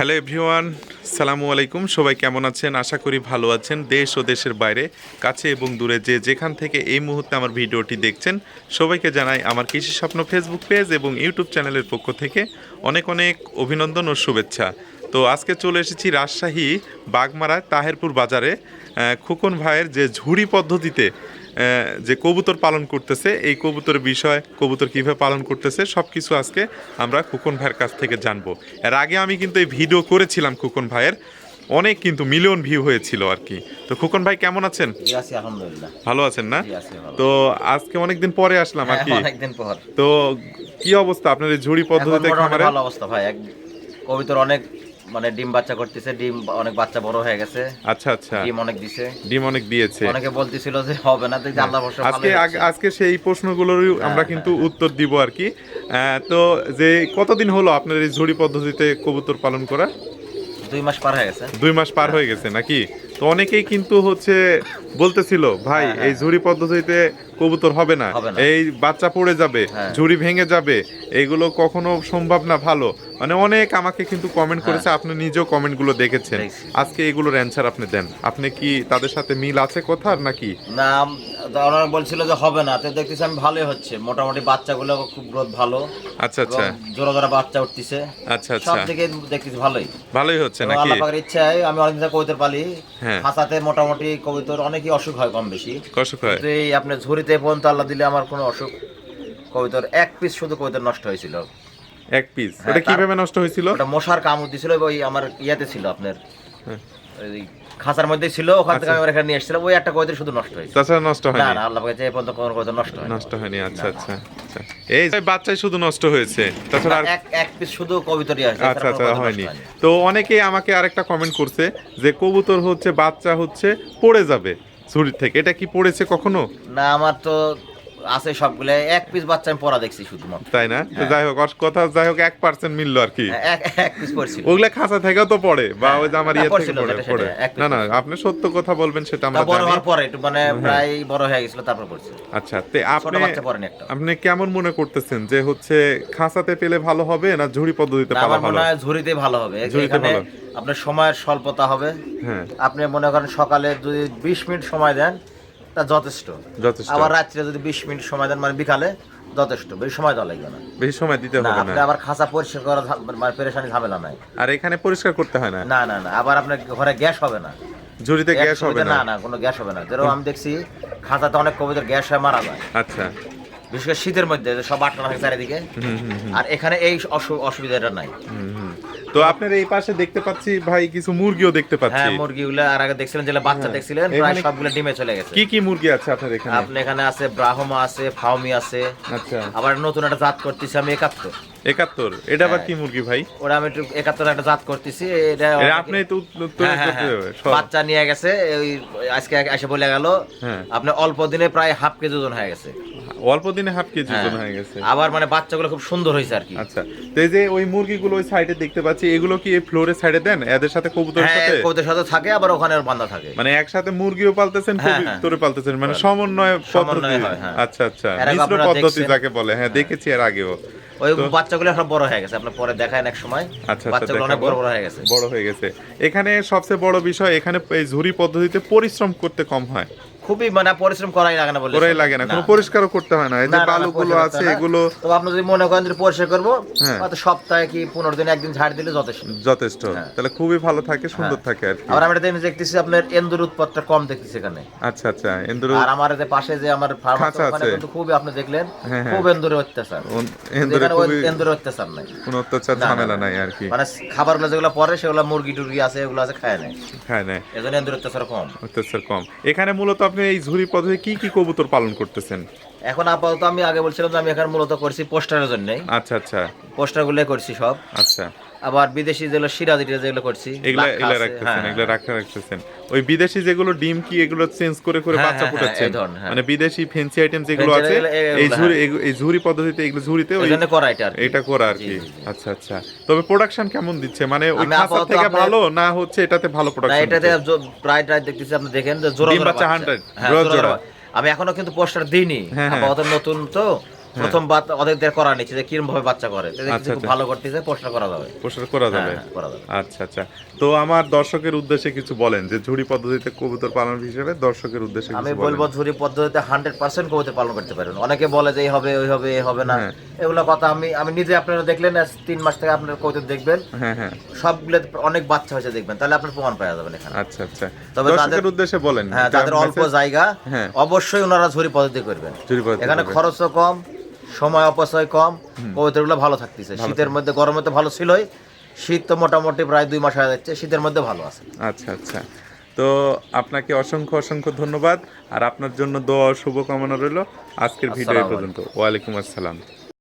Hello everyone, সালামু আলাইকুম। সবাই কেমন আছেন? আশা করি ভালো আছেন। দেশ ও দেশের বাইরে, কাছে এবং দূরে যে যেখান থেকে এই মুহূর্তে আমার ভিডিওটি দেখছেন, সবাইকে জানাই আমার কৃষি স্বপ্ন ফেসবুক পেজ এবং ইউটিউব চ্যানেলের পক্ষ থেকে অনেক অনেক অভিনন্দন ও শুভেচ্ছা। তো আজকে চলে এসেছি রাজশাহী বাগমারা তাহেরপুর বাজারে। খোকন ভাইয়ের যে ঝুড়ি পদ্ধতিতে যে কবুতর পালন করতেছে এই কবুতরের বিষয় কবুতর কীভাবে পালন করতেছে সব কিছু আজকে আমরা খুকন ভাইয়ের কাছ থেকে জানব। এর আগে আমি কিন্তু এই ভিডিও করেছিলাম খুকন ভাইয়ের অনেক কিন্তু মিলিয়ন ভিউ হয়েছিল আর কি। তো খুকন ভাই কেমন আছেন? ভালো আছেন না? তো আজকে অনেকদিন পরে আসলাম আর হ্যাঁ, কি তো কি অবস্থা আপনার এই ঝুড়ি পদ্ধতিতে খামারে? ভালো অবস্থা ভাই। কবিতর অনেক মানে ডিম বাচ্চা করতেছে ডিম অনেক বাচ্চা বড় হয়ে গেছে। আচ্ছা আচ্ছা। ডিম অনেক দিছে। ডিম অনেক দিয়েছে। অনেকে বলতেছিল যে হবে না দেখি আল্লাহ বর্ষা আজকে আজকে সেই প্রশ্নগুলোরই আমরা কিন্তু উত্তর দিব আর কি। তো যে কতদিন হলো আপনার এই ঝুড়ি পদ্ধতিতে কবুতর পালন করা? দুই মাস পার হয়ে গেছে। দুই মাস পার হয়ে গেছে নাকি? তো অনেকেই কিন্তু হচ্ছে বলতেছিল ভাই হ্যাঁ, এই ঝুড়ি পদ্ধতিতে কবুতর হবে না। এই বাচ্চা পড়ে যাবে হ্যাঁ। ঝুড়ি ভেঙে যাবে এগুলো কখনো সম্ভব না ভালো। মানে অনেক আমাকে কিন্তু কমেন্ট করেছে আপনি নিজেও কমেন্টগুলো দেখেছেন। আজকে এগুলোর অ্যান্সার আপনি দেন। আপনি কি তাদের সাথে মিল আছে কোথার নাকি? না ওনারা বলছিল যে হবে না। তো দেখতেছি আমি ভালোই হচ্ছে। মোটামুটি বাচ্চাগুলো খুব গ্রোথ ভালো। আচ্ছা আচ্ছা। জোড়া জোড়া বাচ্চা উঠতেছে। আচ্ছা সব আচ্ছা দিকে দেখতেছি ভালোই। ভালোই হচ্ছে নাকি? আল্লাহ পাকের ইচ্ছায় আমি ধরে কবিতর পালি। হ্যাঁ। হাসাতে মোটামুটি কবিতর অনেকই অসুখ হয় কম বেশি। কষ্ট হয়। এই আপনার ঝুড়িতে পর্যন্ত আল্লাহ দিলে আমার কোনো অসুখ কবিতর এক পিস শুধু কবিতর নষ্ট হয়েছিল। এক পিস হ্যাঁ, ওটা কীভাবে নষ্ট হয়েছিল? ওটা মশার কামড় দিছিল ওই আমার ইয়াতে ছিল আপনার। ওই খাঁচার মধ্যে ছিল ওখান থেকে আমি এখানে নিয়ে এসেছিলাম ওই একটা কবিতর শুধু নষ্ট হয়েছে। তাছাড়া নষ্ট হয়নি? না আল্লাহ পাকে এই পর্যন্ত কোনো কবিতর নষ্ট হয় নষ্ট হয়নি আচ্ছা আচ্ছা আচ্ছা। এই বাচ্চাই শুধু নষ্ট হয়েছে তাছাড়া আর এক এক পিস শুধু কবিতরই আছে আচ্ছা আচ্ছা হয়নি। তো অনেকেই আমাকে আরেকটা কমেন্ট করছে যে কবুতর হচ্ছে বাচ্চা হচ্ছে পড়ে যাবে। ঝুড়ি থেকে। এটা কি পড়েছে কখনো? না আমার তো আছে সবগুলো এক পিস বাচ্চা আমি পড়া দেখছি শুধুমাত্র। তাই না? তো যাই হোক কথা যাই হোক এক পার্সেন্ট মিললো আর কি। হ্যাঁ, এক পিস পড়ছিল। ওগুলা খাঁচা থেকেও তো পড়ে বা ওই যে আমার হ্যাঁ, ইয়ে থেকে পড়ে পড়ে। না না আপনি সত্য কথা বলবেন সেটা আমরা বড় হওয়ার পরে একটু মানে প্রায় বড় হয়ে গেছিল তারপর পড়ছে আচ্ছা তে আপনি আপনি কেমন মনে করতেছেন যে হচ্ছে খাঁচাতে পেলে ভালো হবে না ঝুড়ি পদ্ধতিতে পালা আমার ভালো মনে হয় ঝুড়িতে ভালো হবে। এখানে। আপনার সময়ের স্বল্পতা হবে। হ্যাঁ। আপনি মনে করেন সকালে যদি বিশ মিনিট সময় দেন তা যথেষ্ট। যথেষ্ট। আবার রাত্রে যদি বিশ মিনিট সময় দেন মানে বিকালে যথেষ্ট। বেশি সময় দেওয়া লাগবে না। বেশি সময় দিতে না হবে আপনি না আবার খাঁচা পরিষ্কার করা মানে পেরেশানি ঝামেলা নাই। আর এখানে পরিষ্কার করতে হয় না? না না না আবার আপনার ঘরে গ্যাস হবে না। ঝুড়িতে গ্যাস হবে না? না কোনো গ্যাস হবে না। যেরকম আমি দেখছি খাঁচাতে অনেক কবিতার গ্যাস হয়ে মারা যায়। আচ্ছা। বিশেষ করে শীতের মধ্যে সব আটকানো থাকে চারিদিকে। আর এখানে এই অসুবিধাটা নাই। তো আপনার এই পাশে দেখতে পাচ্ছি ভাই কিছু মুরগিও দেখতে পাচ্ছি। হ্যাঁ মুরগিগুলো আর আগে দেখছিলেন যেগুলো বাচ্চা দেখছিলেন প্রায় সবগুলো ডিমে চলে গেছে। কি কি মুরগি আছে আপনার এখানে? আপনি এখানে আছে ব্রাহ্মা আছে ফাউমি আছে আচ্ছা। আবার নতুন একটা জাত করতেছি আমি একাত্তর। একাত্তর? এটা আবার হ্যাঁ। কি মুরগি ভাই? ওরা আমি একটু একাত্তর একটা জাত করতেছি এটা আপনি তো হ্যাঁ, হ্যাঁ, হ্যাঁ। বাচ্চা নিয়ে গেছে ওই আজকে এসে বলে গেল হ্যাঁ। আপনি অল্প দিনে প্রায় হাফ কেজি ওজন হয়ে গেছে। অল্প দিনে হাফ কেজি ওজন হ্যাঁ। হয়ে গেছে। আবার মানে বাচ্চাগুলো খুব সুন্দর হয়েছে আর কি। আচ্ছা তো এই যে ওই মুরগিগুলো ওই সাইডে দেখতে পাচ্ছি এগুলো কি এই ফ্লোরের সাইডে দেন? এদের সাথে কবুতরের হ্যাঁ সাথে? কবুতরের সাথে থাকে আবার ওখানে থাকে। মানে একসাথে মুরগিও পালতেছেন হ্যাঁ। কবুতরে পালতেছেন মানে সমন্বয় পদ্ধতি। আচ্ছা আচ্ছা মিশ্র পদ্ধতি যাকে বলে। হ্যাঁ দেখেছি এর আগেও। ওই বাচ্চাগুলো সব বড় হয়ে গেছে আপনার পরে দেখায় এক সময়। আচ্ছা আচ্ছা বাচ্চাগুলো অনেক বড় বড় হয়ে গেছে। বড় হয়ে গেছে। এখানে সবচেয়ে বড় বিষয় এখানে এই ঝুরি পদ্ধতিতে পরিশ্রম করতে কম হয়। খুবই মানে পরিশ্রম করাই লাগে না বলে ওরাই লাগে না কোনো পরিষ্কারও করতে হয় না। এই যে বালুগুলো আছে এগুলো তো আপনি যদি মনে করেন যে পরিষ্কার করব হ্যাঁ। হয়তো সপ্তাহে কি পনেরো দিন একদিন ঝাড় দিলে যথেষ্ট। যথেষ্ট। হ্যাঁ। তাহলে খুবই ভালো থাকে সুন্দর থাকে আর কি। আবার আমি এটা দেখতেছি আপনার এন্দুর উৎপাদটা কম দেখতেছি এখানে। আচ্ছা আচ্ছা এন্দুর আর আমার যে পাশে যে আমার ফার্ম খাঁচা ওখানে আছে। কিন্তু খুবই আপনি দেখলেন হ্যাঁ, হ্যাঁ। খুব এন্দুরের অত্যাচার। এন্দুরে এখানে ওই খুবই এন্দুরের অত্যাচার নাই। কোনো অত্যাচার না, না, ঝামেলা নাই আর কি। মানে খাবারগুলো যেগুলো পরে সেগুলো মুরগি টুরগি আছে এগুলো আছে খায় নাই। হ্যাঁ না এজন্য এন্দুর অত্যাচার কম। অত্যাচার কম। এখানে মূলত আপনি এই ঝুরি পদ্ধতি কি কি কবুতর পালন করতেছেন? এখন আপাতত আমি আগে বলছিলাম যে আমি এখন মূলত করছি পোস্টারের জন্য আচ্ছা আচ্ছা। পোস্টারগুলো করছি সব। আচ্ছা আবার বিদেশি যেগুলো সিরাজি যেগুলো করছি এগুলা এগুলা রাখতেছেন হ্যাঁ। এগুলা রাখা রাখতেছেন ওই বিদেশি যেগুলো ডিম কি এগুলো চেঞ্জ করে করে হ্যাঁ, বাচ্চা হ্যাঁ, ফুটাচ্ছেন। মানে বিদেশি ফেন্সি আইটেম যেগুলো আছে এই ঝুরি। এই ঝুরি পদ্ধতিতে এগুলো ঝুরিতে ওই জন্য করা এটা এটা করা আর কি। আচ্ছা আচ্ছা তবে প্রোডাকশন কেমন দিচ্ছে মানে ওই খাঁচা থেকে ভালো না হচ্ছে এটাতে ভালো প্রোডাকশন এটাতে প্রায় প্রায় দেখতেছি আপনি দেখেন যে জোড়া বাচ্চা বাচ্চা। 100, হ্যাঁ, জোড়া। আমি এখনও কিন্তু পোস্টার দিইনি। আপাতত নতুন তো প্রথম বাত ওদের করা নিচ্ছে যে কিরম ভাবে বাচ্চা করে। আচ্ছা, আচ্ছা। ভালো করতেছে পোস্টার করা যাবে। প্রশ্ন করা যাবে। হ্যাঁ, করা যাবে। আচ্ছা আচ্ছা। তো আমার দর্শকের উদ্দেশ্যে কিছু বলেন যে ঝুড়ি পদ্ধতিতে কবুতর পালন হিসেবে দর্শকের উদ্দেশ্যে আমি বলব ঝুড়ি ঝুরি পদ্ধতিতে হান্ড্রেড পার্সেন্ট কবুতর পালন করতে পারেন। অনেকে বলে যে এই হবে ওই হবে এই হবে না। হ্যাঁ। এগুলো কথা আমি আমি নিজে আপনারা দেখলেন তিন মাস থেকে আপনার কবুতর দেখবেন। হ্যাঁ হ্যাঁ। সবগুলো অনেক বাচ্চা হয়েছে দেখবেন তাহলে আপনার প্রমাণ পাওয়া যাবেন এখানে। আচ্ছা আচ্ছা। তবে তাদের- উদ্দেশ্যে বলেন হ্যাঁ যাদের অল্প জায়গা। হ্যাঁ। অবশ্যই ওনারা ঝুরি পদ্ধতি করবেন। এখানে। খরচও কম সময় অপচয় কম কবুতরগুলো ভালো থাকতেছে। শীতের মধ্যে গরমে তো ভালো ছিলই শীত তো মোটামুটি প্রায় দুই মাস হয়ে যাচ্ছে শীতের মধ্যে ভালো আছে। আচ্ছা আচ্ছা। তো আপনাকে অসংখ্য অসংখ্য ধন্যবাদ আর আপনার জন্য দোয়া শুভকামনা রইল। আজকের ভিডিও পর্যন্ত। ওয়ালাইকুম আসসালাম।